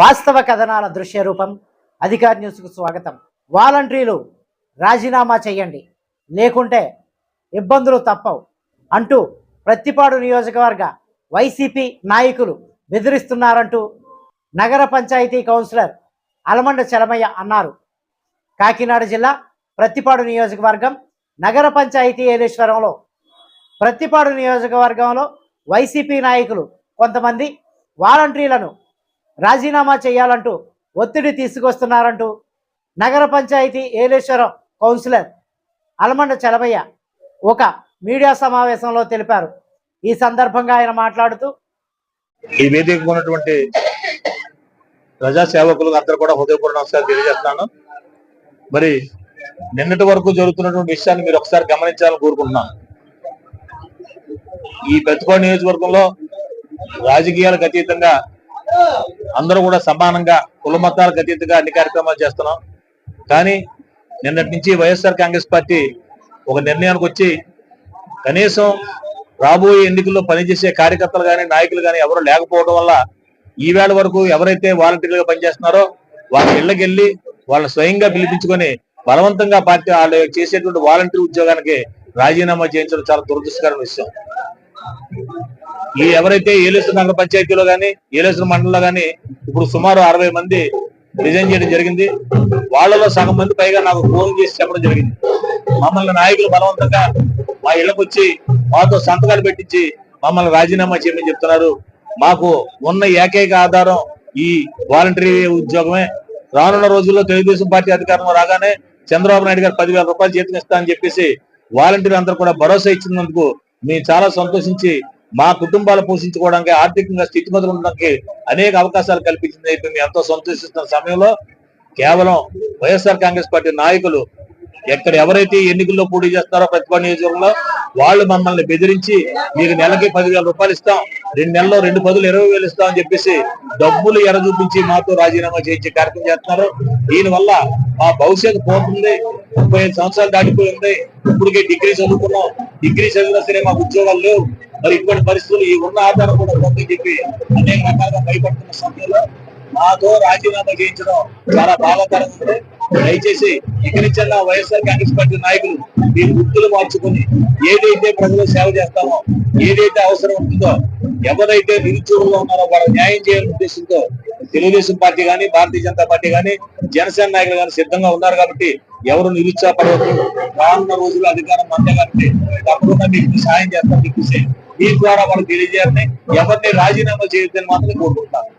వాస్తవ కథనాల దృశ్య రూపం అధికార న్యూస్కు స్వాగతం. వాలంటీర్లు రాజీనామా చేయండి. లేకుంటే ఇబ్బందులు తప్పవు అంటూ ప్రత్తిపాడు నియోజకవర్గ వైసీపీ నాయకులు బెదిరిస్తున్నారంటూ నగర పంచాయతీ కౌన్సిలర్ అలమండ చలమయ్య అన్నారు. కాకినాడ జిల్లా ప్రత్తిపాడు నియోజకవర్గం నగర పంచాయతీ ఏలేశ్వరంలో. ప్రత్తిపాడు నియోజకవర్గంలో వైసీపీ నాయకులు కొంతమంది వాలంటీర్లను రాజీనామా చేయాలంటూ ఒత్తిడి తీసుకొస్తున్నారంటూ నగర పంచాయతీ ఏలేశ్వరం కౌన్సిలర్ అలమండ చలమయ్య ఒక మీడియా సమావేశంలో తెలిపారు. ఈ సందర్భంగా ఆయన మాట్లాడుతూ ఈ వేదిక ఉన్నటువంటి ప్రజా సేవకులకు అందరూ కూడా హృదయపూర్ణ నమస్కారం తెలియజేస్తున్నాను. మరి నిన్నటి వరకు జరుగుతున్నటువంటి విషయాన్ని మీరు ఒకసారి గమనించాలని కోరుకుంటున్నాను. ఈ పెద్దకోట నియోజకవర్గంలో రాజకీయాలకు అతీతంగా అందరూ కూడా సమానంగా కుల మతాలకు అతీతంగా అన్ని కార్యక్రమాలు చేస్తున్నాం. కానీ నిన్నటి నుంచి వైఎస్ఆర్ కాంగ్రెస్ పార్టీ ఒక నిర్ణయానికి వచ్చి కనీసం రాబోయే ఎన్నికల్లో పనిచేసే కార్యకర్తలు కానీ నాయకులు కానీ ఎవరు లేకపోవడం వల్ల ఈవేళ వరకు ఎవరైతే వాలంటీర్లుగా పనిచేస్తున్నారో వాళ్ళ ఇళ్ళకి వెళ్ళి వాళ్ళని స్వయంగా పిలిపించుకొని బలవంతంగా పార్టీ వాళ్ళు చేసేటువంటి వాలంటీర్ ఉద్యోగానికి రాజీనామా చేయించడం చాలా దురదృష్టకరమైన విషయం. ఈ ఎవరైతే ఏలేశ్వర నగర పంచాయతీలో గాని ఏలేశ్వర మండలంలో కానీ ఇప్పుడు సుమారు అరవై మంది రిజైన్ చేయడం జరిగింది. వాళ్ళలో సగం మంది పైగా నాకు ఫోన్ చేసి చెప్పడం జరిగింది. మమ్మల్ని నాయకులు బలవంతంగా మా ఇళ్ళకు వచ్చి మాతో సంతకాలు పెట్టించి మమ్మల్ని రాజీనామా చేయమని చెప్తున్నారు. మాకు ఉన్న ఏకైక ఆధారం ఈ వాలంటరీ ఉద్యోగమే. రానున్న రోజుల్లో తెలుగుదేశం పార్టీ అధికారంలో రాగానే చంద్రబాబు నాయుడు గారు పదివేల రూపాయలు జీతం ఇస్తా అని చెప్పేసి వాలంటీర్ అందరూ కూడా భరోసా ఇచ్చినందుకు మేము చాలా సంతోషించి మా కుటుంబాలు పోషించుకోవడానికి ఆర్థికంగా స్థితిమతులు ఉండడానికి అనేక అవకాశాలు కల్పించింది. మేము ఎంతో సంతోషిస్తున్న సమయంలో కేవలం వైఎస్ఆర్ కాంగ్రెస్ పార్టీ నాయకులు ఎక్కడ ఎవరైతే ఎన్నికల్లో పోటీ చేస్తారో ప్రతిభా నియోజకవర్గంలో వాళ్ళు మమ్మల్ని బెదిరించి మీకు నెలకి పదివేల రూపాయలు ఇస్తాం రెండు నెలల్లో రెండు పదులు ఇరవై వేలు ఇస్తాం అని చెప్పేసి డబ్బులు ఎర చూపించి మాతో రాజీనామా చేయించే కార్యక్రమం చేస్తున్నారు. దీనివల్ల మా భవిష్యత్తు పోతుంది. ముప్పై ఐదు సంవత్సరాలు దాటిపోయింది ఇప్పటికే డిగ్రీ చదువుకున్నాం. డిగ్రీ చదివినా సరే మాకు ఉద్యోగాలు లేవు మరి ఇటువంటి పరిస్థితులు ఈ ఉన్న ఆధారం కూడా ఉందని చెప్పి అనేక రకాలుగా భయపడుతున్న సమయంలో మాతో రాజీనామా చేయించడం చాలా బాధాకరంగా ఉంది దయచేసి ఇక్కడి నుంచి వైఎస్ఆర్ కాంగ్రెస్ పార్టీ నాయకులు మీ గుర్తులు మార్చుకుని ఏదైతే ప్రజలు సేవ చేస్తామో ఏదైతే అవసరం ఉంటుందో ఎవరైతే నిరుద్యోగులుగా ఉన్నారో వాళ్ళ న్యాయం చేయాలనే ఉద్దేశంతో తెలుగుదేశం పార్టీ గాని భారతీయ జనతా పార్టీ గాని జనసేన నాయకులు కానీ సిద్ధంగా ఉన్నారు కాబట్టి ఎవరు నిరుత్సాహపడవద్దు. రానున్న రోజుల్లో అధికారం అంతే కాబట్టి తప్పకుండా మీకు సహాయం చేస్తాం మీకు మీ ద్వారా వాళ్ళు తెలియజేయాలని ఎవరిని రాజీనామా చేయొద్దని మాత్రం కోరుకుంటాను